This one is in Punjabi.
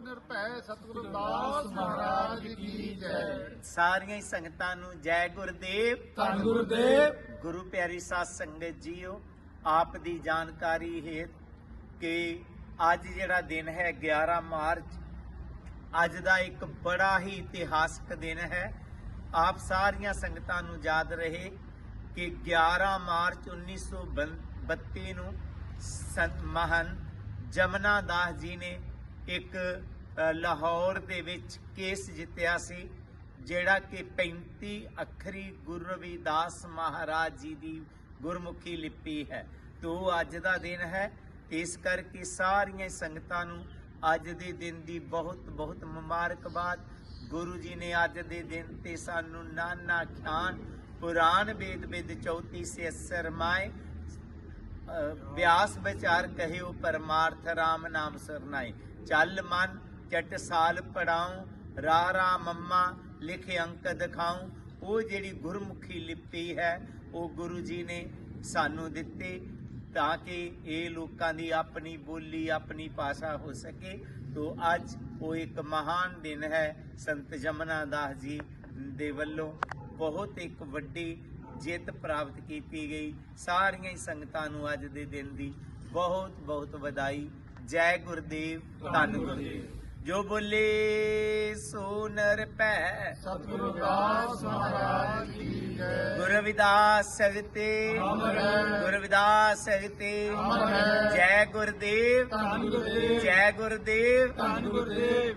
ਨਿਰਭੈ ਸਤਿਗੁਰੂ ਦਾਸ ਮਹਾਰਾਜ ਕੀ ਜੈ। ਸਾਰੀਆਂ ਹੀ ਸੰਗਤਾਂ ਨੂੰ ਜੈ ਗੁਰਦੇਵ। ਧੰਨ ਗੁਰਦੇਵ। ਗੁਰੂ ਪਿਆਰੀ ਸਾਧ ਸੰਗਤ ਜੀਓ ਆਪ ਦੀ ਜਾਣਕਾਰੀ ਹੈ ਕਿ ਅੱਜ ਜਿਹੜਾ ਦਿਨ ਹੈ 11 ਮਾਰਚ ਅੱਜ ਦਾ ਇੱਕ ਬੜਾ ਹੀ ਇਤਿਹਾਸਕ ਦਿਨ ਹੈ। ਆਪ ਸਾਰੀਆਂ ਸੰਗਤਾਂ ਨੂੰ ਯਾਦ ਰਹੇ ਕਿ 11 ਮਾਰਚ 1932 ਨੂੰ ਸੰਤ ਮਹਾਨ ਜਮਨਾ ਦਾਸ ਜੀ ਨੇ ਇੱਕ ਲਾਹੌਰ ਦੇ ਵਿੱਚ ਕੇਸ ਜਿੱਤਿਆ ਸੀ, ਜਿਹੜਾ ਕਿ 35 ਅੱਖਰੀ ਗੁਰੂ ਰਵਿਦਾਸ ਮਹਾਰਾਜ ਜੀ ਦੀ ਗੁਰਮੁਖੀ ਲਿਪੀ ਹੈ। ਤੋ ਅੱਜ ਦਾ ਦਿਨ ਹੈ। ਇਸ ਕਰਕੇ ਸਾਰੀਆਂ ਸੰਗਤਾਂ ਨੂੰ ਅੱਜ ਦੇ ਦਿਨ ਦੀ ਬਹੁਤ ਬਹੁਤ ਮੁਬਾਰਕਬਾਦ। ਗੁਰੂ ਜੀ ਨੇ ਅੱਜ ਦੇ ਦਿਨ ਤੇ ਸਾਨੂੰ ਨਾਨਾ ਖਿਆਨ ਪੁਰਾਨ ਵੇਦ ਵੇਦ 34 ਸੇ ਸਰਮਾਏ ਬਿਆਸ ਵਿਆਸ ਵਿਚਾਰ ਕਹਿਓ ਪਰਮਾਰਥ RAM ਨਾਮ ਸਰਨਾਏ ਚੱਲ ਮਨ ਚਟ ਸਾਲ ਪੜਾਉ, ਰਾ ਰਾ ਮੰਮਾ, ਲਿਖ ਅੰਕ ਦਿਖਾਉ ਉਹ ਜਿਹੜੀ ਗੁਰਮੁਖੀ ਲਿਪੀ ਹੈ, ਉਹ ਗੁਰੂ ਜੀ ਨੇ ਸਾਨੂੰ ਦਿੱਤੀ ਤਾਂ ਕਿ ਇਹ ਲੋਕਾਂ ਦੀ ਆਪਣੀ ਬੋਲੀ, ਆਪਣੀ ਭਾਸ਼ਾ ਹੋ ਸਕੇ। ਤੋ ਅੱਜ ਉਹ ਇੱਕ ਮਹਾਨ ਦਿਨ ਹੈ, ਸੰਤ ਜਮਨਾ ਦਾਸ ਜੀ ਦੇ ਵੱਲੋਂ। ਬਹੁਤ ਇੱਕ ਵੱਡੀ ਜਿੱਤ ਪ੍ਰਾਪਤ ਕੀਤੀ ਗਈ। ਸਾਰੀਆਂ ਹੀ ਸੰਗਤਾਂ ਨੂੰ ਅੱਜ ਦੇ ਦਿਨ ਦੀ ਬਹੁਤ ਬਹੁਤ ਵਧਾਈ। ਜੈ ਗੁਰਦੇਵ ਧੰਨ ਗੁਰਦੇਵ। ਜੋ ਬੋਲੇ ਸੋ ਨਰ ਪੈ ਸਤਿਗੁਰੂ ਦਾਸ ਮਹਾਰਾਜ ਕੀ ਜੈ। ਗੁਰ ਰਵਿਦਾਸ ਸਹਿਤੇ। ਗੁਰ ਰਵਿਦਾਸ ਸਹਿਤੇ। ਜੈ ਗੁਰਦੇਵ। ਧੰਨ ਗੁਰਦੇਵ। ਜੈ ਗੁਰਦੇਵ। ਧੰਨ ਗੁਰਦੇਵ।